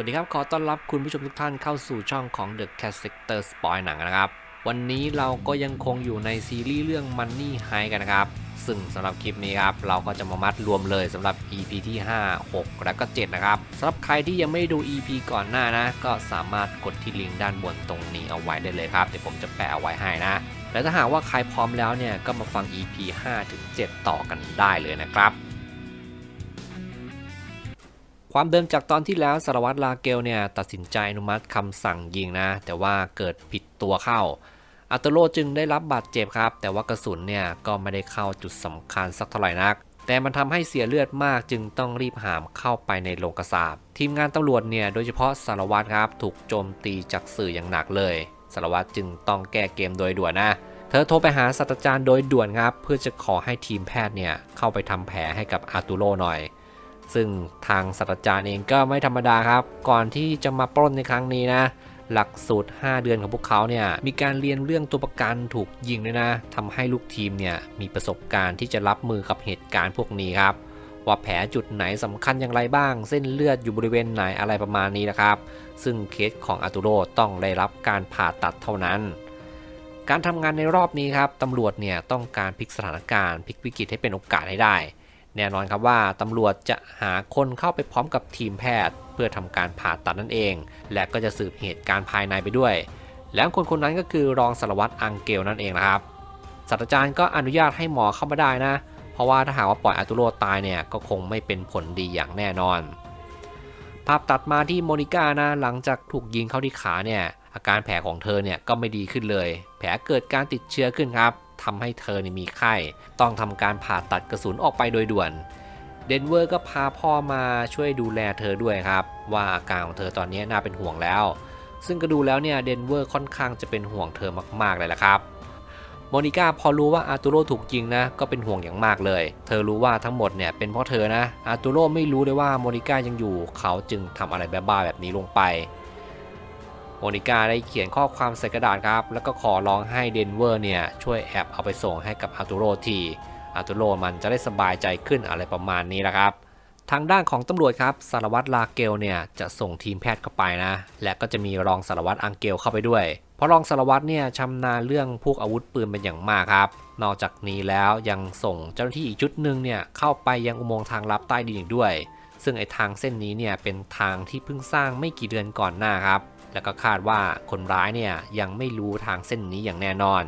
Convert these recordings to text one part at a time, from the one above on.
วัสดีครับ ขอต้อนรับคุณผู้ชมทุกท่านเข้าสู่ช่องของ The Cat Sector Spoil หนังนะครับ วันนี้เราก็ยังคงอยู่ในซีรีส์เรื่อง Money High กันนะครับ ซึ่งสำหรับคลิปนี้ครับ เราก็จะมามัดรวมเลยสำหรับ EP ที่ 5 6 และก็ 7 นะครับสำหรับใครที่ยังไม่ด้ดู EP ก่อนหน้านะ ก็สามารถกดที่ลิงก์ด้านบนตรงนี้เอาไว้ได้เลยครับ เดี๋ยวผมจะแปะเอาไว้ให้นะและถ้าหากว่าใครพร้อมแล้วเนี่ยก็มาฟัง EP 5ถึง7ต่อกันได้เลยนะครับ ความเดิมจากตอนที่แล้วสารวัตรลาเกลเนี่ยตัดสินใจอนุมัติคำสั่งยิงนะ แต่ว่าเกิดผิดตัวเข้าอัตโลจึงได้รับบาดเจ็บครับ แต่ว่ากระสุนเนี่ยก็ไม่ได้เข้าจุดสำคัญสักเท่าไหร่นัก แต่มันทำให้เสียเลือดมากจึงต้องรีบหามเข้าไปในโรงกระสาบทีมงานตำรวจเนี่ยโดยเฉพาะสารวัตรครับถูกโจมตีจากสื่ออย่างหนักเลยสารวัตรจึงต้องแก้เกมโดยด่วนนะเธอโทรไปหาศาสตราจารย์โดยด่วนครับเพื่อจะขอให้ทีมแพทย์เนี่ยเข้าไปทำแผลให้กับอาตูโรหน่อย ซึ่งทางศาสตราจารย์เองก็ไม่ธรรมดาครับ ก่อนที่จะมาปล้นในครั้งนี้นะหลักสูตร 5 เดือนของพวกเขาเนี่ยมีการเรียนเรื่องตัวประกันถูกยิงด้วยนะทำให้ลูกทีมเนี่ยมีประสบการณ์ที่จะรับมือกับเหตุการณ์พวกนี้ครับ ว่าแผลจุดไหนสำคัญอย่างไรบ้าง เส้นเลือดอยู่บริเวณไหนอะไรประมาณนี้นะครับ ซึ่งเคสของอาตูโรต้องได้รับการผ่าตัดเท่านั้น การทำงานในรอบนี้ครับตำรวจเนี่ยต้องการพลิกสถานการณ์พลิกวิกฤตให้เป็นโอกาสให้ได้ แน่นอนครับว่าตำรวจจะหาคนเข้าไปพร้อมกับทีมแพทย์ เพื่อทำการผ่าตัดนั่นเอง และก็จะสืบเหตุการณ์ภายในไปด้วย แล้วคนคนนั้นก็คือรองสารวัตรอังเกลนั่นเองนะครับศาสตราจารย์ก็อนุญาตให้หมอเข้ามาได้นะ เพราะว่าถ้าหากว่าปล่อยอาตุโรตายเนี่ยก็คงไม่เป็นผลดีอย่างแน่นอน ภาพตัดมาที่โมนิก้านะหลังจากถูกยิงเข้าที่ขาเนี่ยอาการแผลของเธอเนี่ยก็ไม่ดีขึ้นเลย แผลเกิดการติดเชื้อขึ้นครับ ทำให้เธอนี่มีไข้ ต้องทำการผ่าตัดกระสุนออกไปโดยด่วน เดนเวอร์ก็พาพ่อมาช่วยดูแลเธอด้วยครับ ว่าอาการของเธอตอนนี้น่าเป็นห่วงแล้ว ซึ่งก็ดูแล้วเนี่ยเดนเวอร์ค่อนข้างจะเป็นห่วงเธอมากๆเลยละครับโมนิก้าพอรู้ว่าอาร์ตูโรถูกยิงนะก็เป็นห่วงอย่างมากเลย เธอรู้ว่าทั้งหมดเนี่ยเป็นเพราะเธอนะอาร์ตูโรไม่รู้เลยว่าโมนิก้ายังอยู่ เขาจึงทำอะไรบ้าๆแบบนี้ลงไป โมนิก้าได้เขียนข้อความใส่กระดาษครับ แล้วก็ขอร้องให้เดนเวอร์เนี่ยช่วยแอบเอาไปส่งให้กับอาร์ตูโรทีอาร์ตูโรมันจะได้สบายใจขึ้นอะไรประมาณนี้แหละครับ ทางด้านของตำรวจครับสารวัตรลาเกลเนี่ยจะส่งทีมแพทย์เข้าไปนะ และก็จะมีรองสารวัตรอังเกลเข้าไปด้วย เพราะรองสารวัตรเนี่ยชำนาญเรื่องพวกอาวุธปืนเป็นอย่างมากครับนอกจากนี้แล้วยังส่งเจ้าหน้าที่อีกชุดหนึ่งเนี่ยเข้าไปยังอุโมงค์ทางลับใต้ดินอีกด้วย ซึ่งไอ้ทางเส้นนี้เนี่ยเป็นทางที่เพิ่งสร้างไม่กี่เดือนก่อนหน้าครับ แล้วก็คาดว่าคนร้ายเนี่ยยังไม่รู้ทางเส้นนี้อย่างแน่นอน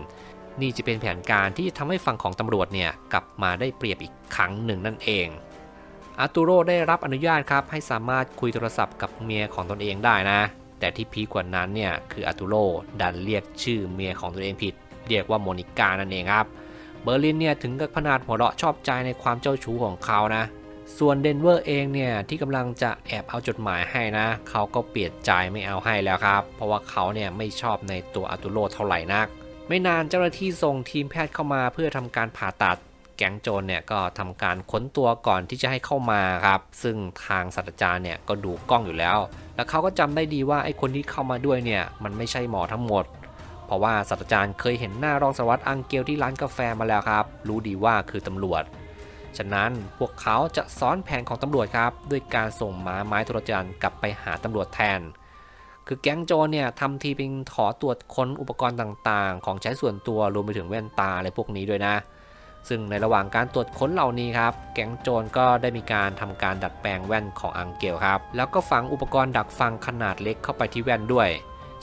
นี่จะเป็นแผนการที่ทำให้ฝั่งของตำรวจเนี่ยกลับมาได้เปรียบอีกครั้งหนึ่งนั่นเองอาตูโรได้รับอนุญาตครับให้สามารถคุยโทรศัพท์กับเมียของตนเองได้นะ แต่ที่พีกว่านั้นเนี่ยคืออาตูโรดันเรียกชื่อเมียของตนเองผิด เรียกว่าโมนิกานั่นเองครับ เบอร์ลินเนี่ยถึงกับขนาดหัวเราะชอบใจในความเจ้าชู้ของเขานะ ส่วนเดนเวอร์เองเนี่ยที่กำลังจะแอบเอาจดหมายให้นะ เขาก็เปลี่ยนใจไม่เอาให้แล้วครับ เพราะว่าเขาเนี่ยไม่ชอบในตัวอาตูโรเท่าไหร่นัก ไม่นานเจ้าหน้าที่ส่งทีมแพทย์เข้ามาเพื่อทำการผ่าตัดแก๊งโจรเนี่ยก็ทำการค้นตัวก่อนที่จะให้เข้ามาครับ ซึ่งทางศาสตราจารย์เนี่ยก็ดูกล้องอยู่แล้ว แล้วเขาก็จำได้ดีว่าไอ้คนที่เข้ามาด้วยเนี่ยมันไม่ใช่หมอทั้งหมด เพราะว่าศาสตราจารย์เคยเห็นหน้ารองสารวัตรอังเกลที่ร้านกาแฟมาแล้วครับ รู้ดีว่าคือตำรวจ ฉะนั้นพวกเขาจะซ้อนแผนของตำรวจครับด้วยการส่งม้าไม้โทรจันทร์กลับไปหาตำรวจแทน คือแก๊งโจรเนี่ยทำทีเป็นขอตรวจค้นอุปกรณ์ต่างๆ ของใช้ส่วนตัวรวมไปถึงแว่นตาอะไรพวกนี้ด้วยนะ ซึ่งในระหว่างการตรวจค้นเหล่านี้ครับ แก๊งโจรก็ได้มีการทำการดัดแปลงแว่นของอังเกลครับ แล้วก็ฝังอุปกรณ์ดักฟังขนาดเล็กเข้าไปที่แว่นด้วย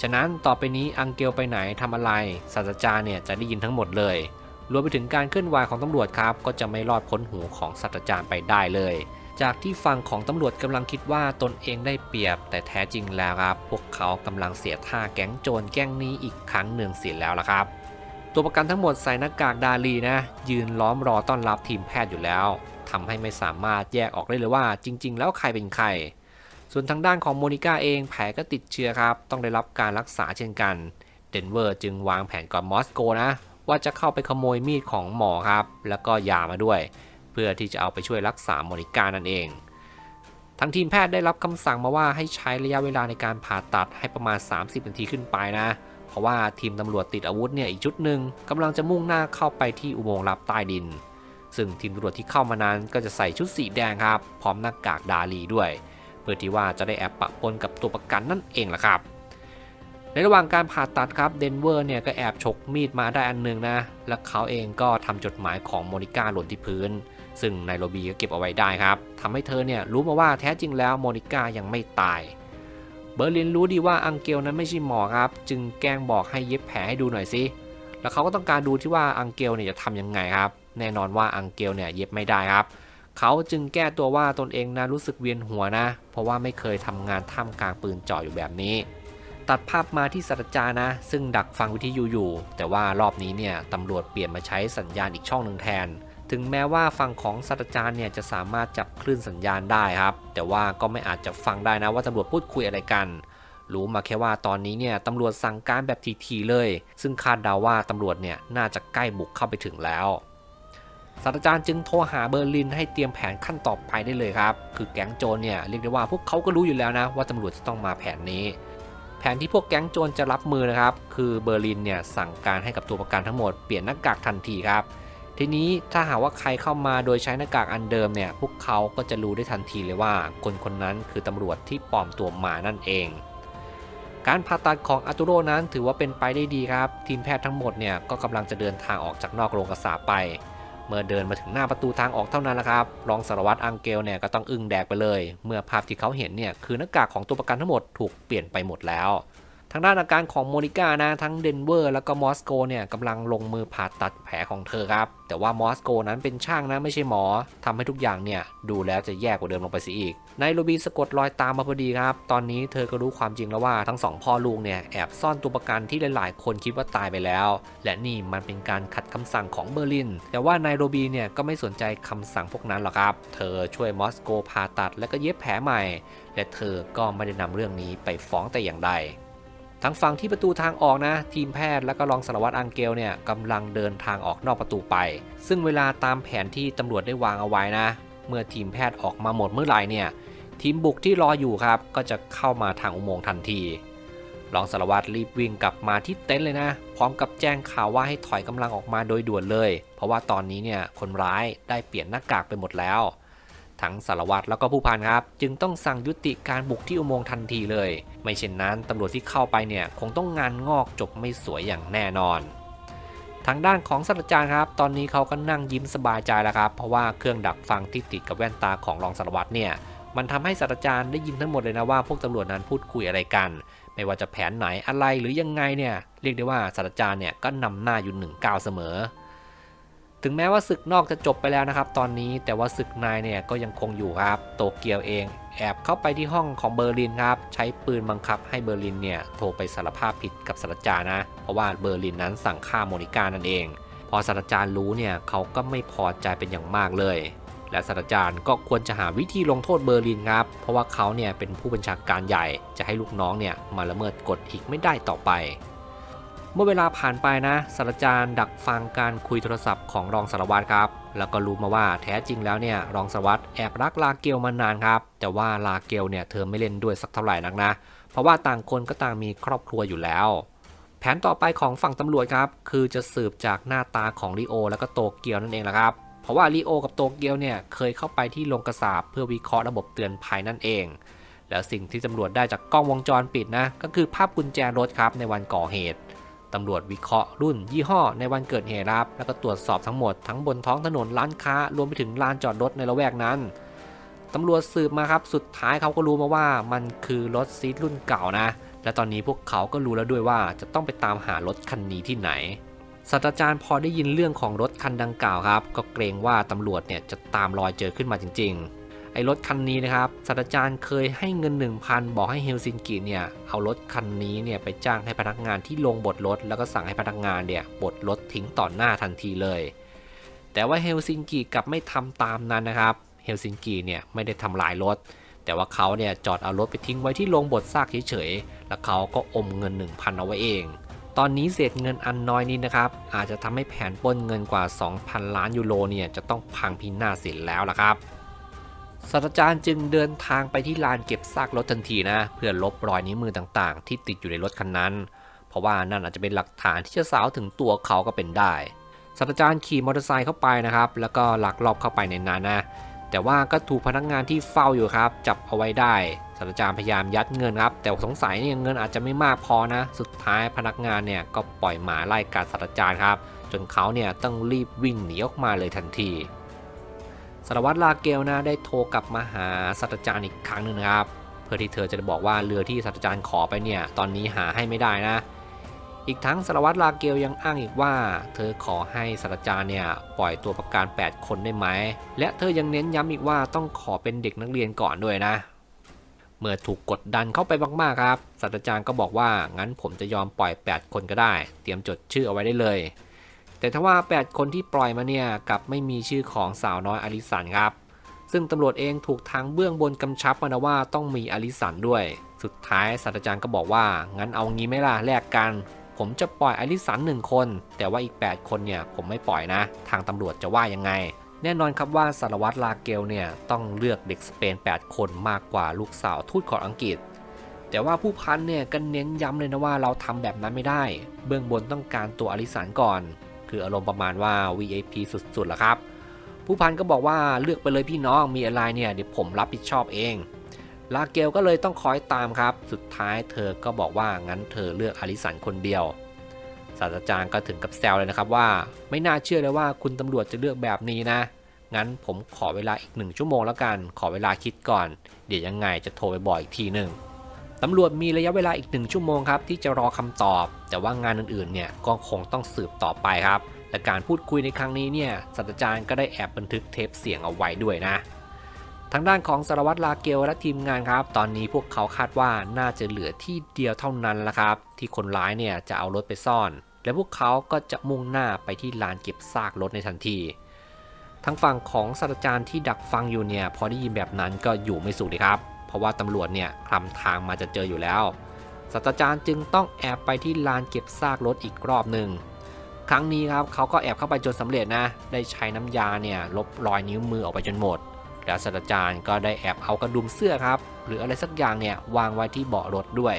ฉะนั้นต่อไปนี้อังเกลไปไหนทำอะไรศาสตราจารย์เนี่ยจะได้ยินทั้งหมดเลย รวมไปถึงการเคลื่อนไหวของตำรวจครับ ก็จะไม่รอดพ้นหูของศาสตราจารย์ไปได้เลย จากที่ฝั่งของตำรวจกำลังคิดว่าตนเองได้เปรียบ แต่แท้จริงแล้วครับพวกเขากำลังเสียท่าแก๊งโจรแก๊งนี้อีกครั้งหนึ่งเสียแล้วล่ะครับ ตัวประกันทั้งหมดใส่หน้ากากดาลีนะ ยืนล้อมรอต้อนรับทีมแพทย์อยู่แล้วทำให้ไม่สามารถแยกออกได้เลยว่า จริง ๆ แล้วใครเป็นใครส่วนทางด้านของโมนิก้าเองแผลก็ติดเชื้อครับ ต้องได้รับการรักษาเช่นกัน เดนเวอร์จึงวางแผนก่อนมอสโกนะ ว่าจะเข้าไปขโมยมีดของหมอครับ แล้วก็ยามาด้วย เพื่อที่จะเอาไปช่วยรักษาโมนิก้านั่นเองทางทีมแพทย์ได้รับคำสั่งมาว่าให้ใช้ระยะเวลาในการผ่าตัดให้ประมาณ 30 นาทีขึ้นไปนะ เพราะว่าทีมตำรวจติดอาวุธเนี่ยอีกชุดหนึ่งกำลังจะมุ่งหน้าเข้าไปที่อุโมงค์ลับใต้ดิน ซึ่งทีมตำรวจที่เข้ามานั้นก็จะใส่ชุดสีแดงครับ พร้อมหน้ากากดาลีด้วย เพื่อที่ว่าจะได้แอบปะปนกับตัวประกันนั่นเองล่ะครับ ในระหว่างการผ่าตัดครับเดนเวอร์เนี่ยก็แอบฉกมีดมาได้อันหนึงนะ และเขาเองก็ทำจดหมายของโมนิก้าหล่นที่พื้น ซึ่งไนโรบีก็เก็บเอาไว้ได้ครับทำให้เธอเนี่ยรู้มาว่าแท้จริงแล้วโมนิก้ายังไม่ตายเบอร์ลินรู้ดีว่าอังเกลนั้นไม่ใช่หมอครับ จึงแกล้งบอกให้เย็บแผลให้ดูหน่อยสิแล้วเขาก็ต้องการดูที่ว่าอังเกลเนี่ยจะทำยังไงครับ แน่นอนว่าอังเกลเนี่ยเย็บไม่ได้ครับ เขาจึงแก้ตัวว่าตนเองนะรู้สึกเวียนหัวนะ เพราะว่าไม่เคยทำงานท่ามกลางปืนจ่ออยู่แบบนี้ ตัดภาพมาที่ศาสตจานะ ซึ่งดักฟังวิทยุอยู่ แต่ว่ารอบนี้เนี่ยตำรวจเปลี่ยนมาใช้สัญญาณอีกช่องหนึ่งแทน ถึงแม้ว่าฝั่งของศาสตจารย์เนี่ยจะสามารถจับคลื่นสัญญาณได้ครับ แต่ว่าก็ไม่อาจจะฟังได้นะว่าตำรวจพูดคุยอะไรกันรู้มาแค่ว่าตอนนี้เนี่ยตำรวจสั่งการแบบทีๆเลย ซึ่งคาดเดาว่าตำรวจเนี่ยน่าจะใกล้บุกเข้าไปถึงแล้วศาสตราจารย์จึงโทรหาเบอร์ลินให้เตรียมแผนขั้นต่อไปได้เลยครับ คือแก๊งโจรเนี่ยเรียกได้ว่าพวกเขาก็รู้อยู่แล้วนะว่าตำรวจจะต้องมาแผนนี้ แผนที่พวกแก๊งโจรจะรับมือนะครับ คือเบอร์ลินเนี่ยสั่งการให้กับตัวประกันทั้งหมดเปลี่ยนหน้ากากทันทีครับ ทีนี้ถ้าหากว่าใครเข้ามาโดยใช้หน้ากากอันเดิมเนี่ยพวกเขาก็จะรู้ได้ทันทีเลยว่า คนคนนั้นคือตำรวจที่ปลอมตัวมานั่นเอง การผ่าตัดของอาตูโรนั้นถือว่าเป็นไปได้ดีครับ ทีมแพทย์ทั้งหมดเนี่ยก็กำลังจะเดินทางออกจากนอกโรงกษาไป เมื่อเดินมาถึงหน้าประตูทางออกเท่านั้นแหละครับ รองสารวัตรอังเกลเนี่ยก็ต้องอึ้งแดกไปเลย เมื่อภาพที่เขาเห็นเนี่ยคือหน้ากากของตัวประกันทั้งหมดถูกเปลี่ยนไปหมดแล้ว ทางด้านอาการของโมนิก้านะทั้งเดนเวอร์แล้วก็มอสโกเนี่ยกำลังลงมือผ่าตัดแผลของเธอครับ แต่ว่ามอสโกนั้นเป็นช่างนะไม่ใช่หมอทำให้ทุกอย่างเนี่ยดูแล้วจะแย่กว่าเดิมลงไปสิอีกไนโรบีสะกดรอยตามมาพอดีครับ ตอนนี้เธอก็รู้ความจริงแล้วว่าทั้งสองพ่อลูกเนี่ยแอบซ่อนตัวประกันที่หลาย ๆ คนคิดว่าตายไปแล้ว และนี่มันเป็นการขัดคำสั่งของเบอร์ลิน แต่ว่าไนโรบีเนี่ยก็ไม่สนใจคำสั่งพวกนั้นหรอกครับ เธอช่วยมอสโกผ่าตัดและก็เย็บแผลใหม่ และเธอก็ไม่ได้นำเรื่องนี้ไปฟ้องแต่อย่างใด ทั้งฝั่งที่ประตูทางออกนะ ทีมแพทย์และก็รองสารวัตรอังเกลเนี่ยกำลังเดินทางออกนอกประตูไป ซึ่งเวลาตามแผนที่ตำรวจได้วางเอาไว้นะ เมื่อทีมแพทย์ออกมาหมดเมื่อไหร่เนี่ย ทีมบุกที่รออยู่ครับ ก็จะเข้ามาทางอุโมงค์ทันทีรองสารวัตรรีบวิ่งกลับมาที่เต็นท์เลยนะ พร้อมกับแจ้งข่าวว่าให้ถอยกำลังออกมาโดยด่วนเลย เพราะว่าตอนนี้เนี่ยคนร้ายได้เปลี่ยนหน้ากากไปหมดแล้ว ทั้งสารวัตรแล้วก็ผู้พันครับ จึงต้องสั่งยุติการบุกที่อุโมงค์ทันทีเลย ไม่เช่นนั้นตำรวจที่เข้าไปเนี่ยคงต้องงานงอกจบไม่สวยอย่างแน่นอน ทางด้านของศาสตราจารย์ครับ ตอนนี้เขาก็นั่งยิ้มสบายใจแล้วครับ เพราะว่าเครื่องดักฟังที่ติดกับแว่นตาของรองสารวัตรเนี่ยมันทำให้ศาสตราจารย์ได้ยินทั้งหมดเลยนะว่าพวกตำรวจนั้นพูดคุยอะไรกัน ไม่ว่าจะแผนไหนอะไรหรือยังไงเนี่ยเรียกได้ว่าศาสตราจารย์เนี่ยก็นำหน้าอยู่หนึ่งก้าวเสมอ ถึงแม้ว่าศึกนอกจะจบไปแล้วนะครับ ตอนนี้แต่ว่าศึกในเนี่ยก็ยังคงอยู่ครับ โตเกียวเอง แอบเข้าไปที่ห้องของเบอร์ลินครับ ใช้ปืนบังคับให้เบอร์ลินเนี่ยโทรไปสารภาพผิดกับศารจานะ เพราะว่าเบอร์ลินนั้นสั่งฆ่าโมนิกานั่นเอง พอศารจารรู้เนี่ยเขาก็ไม่พอใจเป็นอย่างมากเลย และศารจารก็ควรจะหาวิธีลงโทษเบอร์ลินครับ เพราะว่าเขาเนี่ยเป็นผู้บัญชาการใหญ่ จะให้ลูกน้องเนี่ยมาละเมิดกฎอีกไม่ได้ต่อไป เมื่อเวลาผ่านไปนะศาสตราจารย์ดักฟังการคุยโทรศัพท์ของรองสารวัตรครับ แล้วก็รู้มาว่าแท้จริงแล้วเนี่ยรองสารวัตรแอบรักลาเกลมานานครับ แต่ว่าลาเกลเนี่ยเธอไม่เล่นด้วยสักเท่าไหร่นักนะ เพราะว่าต่างคนก็ต่างมีครอบครัวอยู่แล้ว แผนต่อไปของฝั่งตำรวจครับ คือจะสืบจากหน้าตาของลีโอ แล้วก็โตเกียวนั่นเองแหละครับ เพราะว่าลีโอกับโตเกียวเนี่ยเคยเข้าไปที่โรงกระสาบเพื่อวิเคราะห์ระบบเตือนภัยนั่นเอง แล้วสิ่งที่ตำรวจได้จากกล้องวงจรปิดนะก็คือภาพกุญแจรถครับในวันก่อเหตุ ตำรวจวิเคราะห์รุ่นยี่ห้อในวันเกิดเหตุครับ แล้วก็ตรวจสอบทั้งหมดทั้งบนท้องถนนร้านค้ารวมไปถึงลานจอดรถในละแวกนั้นตำรวจสืบมาครับ สุดท้ายเขาก็รู้มาว่ามันคือรถซีดรุ่นเก่านะ และตอนนี้พวกเขาก็รู้แล้วด้วยว่าจะต้องไปตามหารถคันนี้ที่ไหน ศาสตราจารย์พอได้ยินเรื่องของรถคันดังกล่าวครับ ก็เกรงว่าตำรวจเนี่ยจะตามรอยเจอขึ้นมาจริง ๆ อ้รถคันนี้นะครับศาสตราจารย์เคยให้เงิน 1,000 บอกให้เฮลซิงกิเนี่ยเอารถคันนี้เนี่ยไปจ้างให้พนักงานที่ลงบทรถ แล้วก็สั่งให้พนักงานเนี่ยบดรถทิ้งต่อหน้าทันทีเลย แต่ว่าเฮลซิงกิกลับไม่ทำตามนั้นนะครับเฮลซิงกิเนี่ยไม่ได้ทำลายรถ แต่ว่าเขาเนี่ยจอดเอารถไปทิ้งไว้ที่โรงบดซากเฉยๆแล้วเขาก็อมเงิน 1,000 เอาไว้เองตอนนี้เศษเงินอันน้อยนี้นะครับ อาจจะทำให้แผนปล้นเงินกว่า 2,000 ล้านยูโรเนี่ยจะต้องพังพินาศเสียแล้วล่ะครับ ศาสตราจารย์จึงเดินทางไปที่ลานเก็บซากรถทันทีนะ เพื่อลบรอยนิ้วมือต่างๆ ที่ติดอยู่ในรถคันนั้น เพราะว่านั่นอาจจะเป็นหลักฐานที่จะสาวถึงตัวเขาก็เป็นได้ศาสตราจารย์ขี่มอเตอร์ไซค์เข้าไปนะครับ แล้วก็ลักลอบเข้าไปในนั้นนะ แต่ว่าก็ถูกพนักงานที่เฝ้าอยู่ครับ จับเอาไว้ได้ศาสตราจารย์พยายามยัดเงินครับ แต่สงสัยเนี่ยเงินอาจจะไม่มากพอนะ สุดท้ายพนักงานเนี่ยก็ปล่อยหมาไล่กัดศาสตราจารย์ครับ จนเขาเนี่ยต้องรีบวิ่งหนีออกมาเลยทันที สารวัตรลาเกลนะได้โทรกลับมาหาศาสตราจารย์อีกครั้งหนึ่งนะครับ เพื่อที่เธอจะบอกว่าเรือที่ศาสตราจารย์ขอไปเนี่ยตอนนี้หาให้ไม่ได้นะ อีกทั้งสารวัตรลาเกลยังอ้างอีกว่า เธอขอให้ศาสตราจารย์เนี่ยปล่อยตัวประกัน 8 คนได้ไหม และเธอยังเน้นย้ำอีกว่าต้องขอเป็นเด็กนักเรียนก่อนด้วยนะ เมื่อถูกกดดันเข้าไปมากๆครับศาสตราจารย์ก็บอกว่างั้นผมจะยอมปล่อย 8 คนก็ได้ เตรียมจดชื่อเอาไว้ได้เลย แต่ถ้าว่า 8 คนที่ปล่อยมาเนี่ยกับไม่มีชื่อของสาวน้อยอลิสันครับ ซึ่งตำรวจเองถูกทางเบื้องบนกำชับมานะว่าต้องมีอลิสันด้วย สุดท้ายศาสตราจารย์ก็บอกว่า งั้นเอางี้ไหมล่ะแลกกัน ผมจะปล่อยอลิสันหนึ่งคน แต่ว่าอีก 8 คนเนี่ยผมไม่ปล่อยนะ ทางตำรวจจะว่ายังไง แน่นอนครับว่าสารวัตรลาเกลเนี่ยต้องเลือกเด็กสเปน 8 คนมากกว่าลูกสาวทูตของอังกฤษแต่ว่าผู้พันเนี่ยก็เน้นย้ำเลยนะว่าเราทำแบบนั้นไม่ได้ เบื้องบนต้องการตัวอลิสันก่อน คืออารมณ์ประมาณว่า VIP สุดๆละครับ ผู้พันก็บอกว่าเลือกไปเลยพี่น้องมีอะไรเนี่ยเดี๋ยวผมรับผิดชอบเอง ลาเกลก็เลยต้องคอยตามครับ สุดท้ายเธอก็บอกว่างั้นเธอเลือกอลิสันคนเดียวศาสตราจารย์ก็ถึงกับแซวเลยนะครับว่า ไม่น่าเชื่อเลยว่าคุณตำรวจจะเลือกแบบนี้นะ งั้นผมขอเวลาอีกหนึ่งชั่วโมงแล้วกัน ขอเวลาคิดก่อน เดี๋ยวยังไงจะโทรไปบอกอีกทีหนึ่ง ตำรวจมีระยะเวลาอีกหนึ่งชั่วโมงครับที่จะรอคำตอบ แต่ว่างานอื่นๆเนี่ยก็คงต้องสืบต่อไปครับแต่การพูดคุยในครั้งนี้เนี่ยศาสตราจารย์ก็ได้แอบบันทึกเทปเสียงเอาไว้ด้วยนะ ทางด้านของสารวัตรลาเกลและทีมงานครับ ตอนนี้พวกเขาคาดว่าน่าจะเหลือที่เดียวเท่านั้นละครับ ที่คนร้ายเนี่ยจะเอารถไปซ่อน และพวกเขาก็จะมุ่งหน้าไปที่ลานเก็บซากรถในทันทีทางฝั่งของศาสตราจารย์ที่ดักฟังอยู่เนี่ยพอได้ยินแบบนั้นก็อยู่ไม่สุขเลยครับ เพราะว่าตำรวจเนี่ยคลำทางมาจะเจออยู่แล้วศาสตราจารย์จึงต้องแอบไปที่ลานเก็บซากรถอีกรอบหนึ่งครั้งนี้ครับเขาก็แอบเข้าไปจนสำเร็จนะ ได้ใช้น้ำยาเนี่ยลบรอยนิ้วมือออกไปจนหมด แล้วศาสตราจารย์ก็ได้แอบเอากระดุมเสื้อครับ หรืออะไรสักอย่างเนี่ยวางไว้ที่เบาะรถด้วย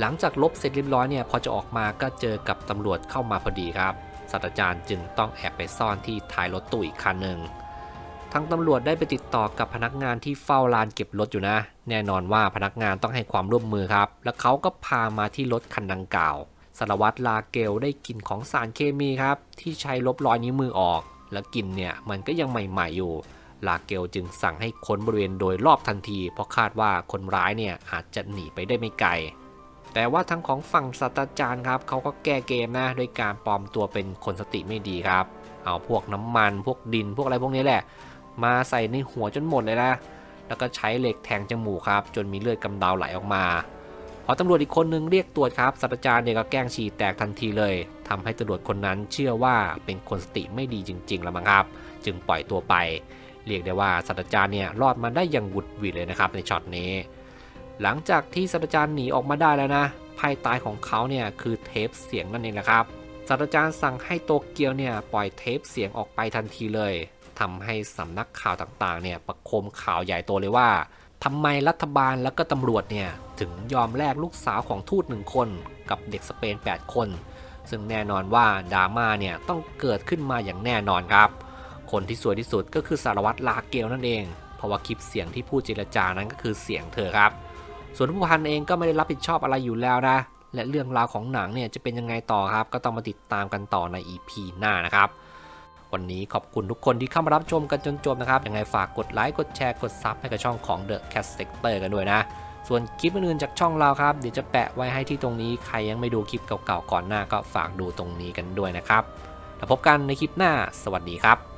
หลังจากลบเสร็จเรียบร้อยเนี่ยพอจะออกมาก็เจอกับตำรวจเข้ามาพอดีครับศาสตราจารย์จึงต้องแอบไปซ่อนที่ท้ายรถตู้อีกคันหนึ่ง ทางตำรวจได้ไปติดต่อกับพนักงานที่เฝ้าลานเก็บรถอยู่นะ แน่นอนว่าพนักงานต้องให้ความร่วมมือครับ แล้วเขาก็พามาที่รถคันดังกล่าวสารวัตรลาเกลได้กลิ่นของสารเคมีครับ ที่ใช้ลบรอยนิ้วมือออก แล้วกลิ่นเนี่ยมันก็ยังใหม่ๆอยู่ ลาเกลจึงสั่งให้ค้นบริเวณโดยรอบทันที เพราะคาดว่าคนร้ายเนี่ยอาจจะหนีไปได้ไม่ไกล แต่ว่าทั้งของฝั่งศาสตราจารย์ครับเขาก็แก้เกมนะโดยการปลอมตัวเป็นคนสติไม่ดีครับ เอาพวกน้ำมันพวกดินพวกอะไรพวกนี้แหละ มาใส่ในหัวจนหมดเลยนะ แล้วก็ใช้เหล็กแทงจมูกครับ จนมีเลือดกำเดาไหลออกมาพอตำรวจอีกคนนึงเรียกตรวจครับศาสตราจารย์เนี่ยก็แกล้งฉี่แตกทันทีเลยทำให้ตำรวจคนนั้นเชื่อว่าเป็นคนสติไม่ดีจริงๆ แล้วมั้งครับ จึงปล่อยตัวไป เรียกได้ว่าศาสตราจารย์เนี่ยรอดมาได้อย่างหวุดหวิดเลยนะครับในช็อตนี้ หลังจากที่ศาสตราจารย์หนีออกมาได้แล้วนะ ภายใต้ของเขาเนี่ยคือเทปเสียงนั่นเองนะครับศาสตราจารย์สั่งให้โตเกียวเนี่ยปล่อยเทปเสียงออกไปทันทีเลย ทำให้สำนักข่าวต่างๆเนี่ยประโคมข่าวใหญ่โตเลยว่าทำไมรัฐบาลแล้วก็ตำรวจเนี่ยถึงยอมแลกลูกสาวของทูตหนึ่งคนกับเด็กสเปน 8 คน ซึ่งแน่นอนว่าดราม่าเนี่ยต้องเกิดขึ้นมาอย่างแน่นอนครับ คนที่สวยที่สุดก็คือสารวัตรลาเกลนั่นเอง เพราะว่าคลิปเสียงที่พูดเจรจานั้นก็คือเสียงเธอครับ ส่วนผู้พันเองก็ไม่ได้รับผิดชอบอะไรอยู่แล้วนะและเรื่องราวของหนังเนี่ยจะเป็นยังไงต่อครับ ก็ต้องมาติดตามกันต่อใน EP หน้านะครับ วันนี้ขอบคุณทุกคนที่เข้ามารับชมกันจนจบนะครับยังไงฝากกดไลค์กดแชร์กดซับให้กับช่องของ The Cat Sector กันด้วยนะ ส่วนคลิปอื่นๆจากช่องเราครับ เดี๋ยวจะแปะไว้ให้ที่ตรงนี้ใครยังไม่ดูคลิปเก่าๆก่อนหน้าก็ฝากดูตรงนี้กันด้วยนะครับแล้วพบกันในคลิปหน้า สวัสดีครับ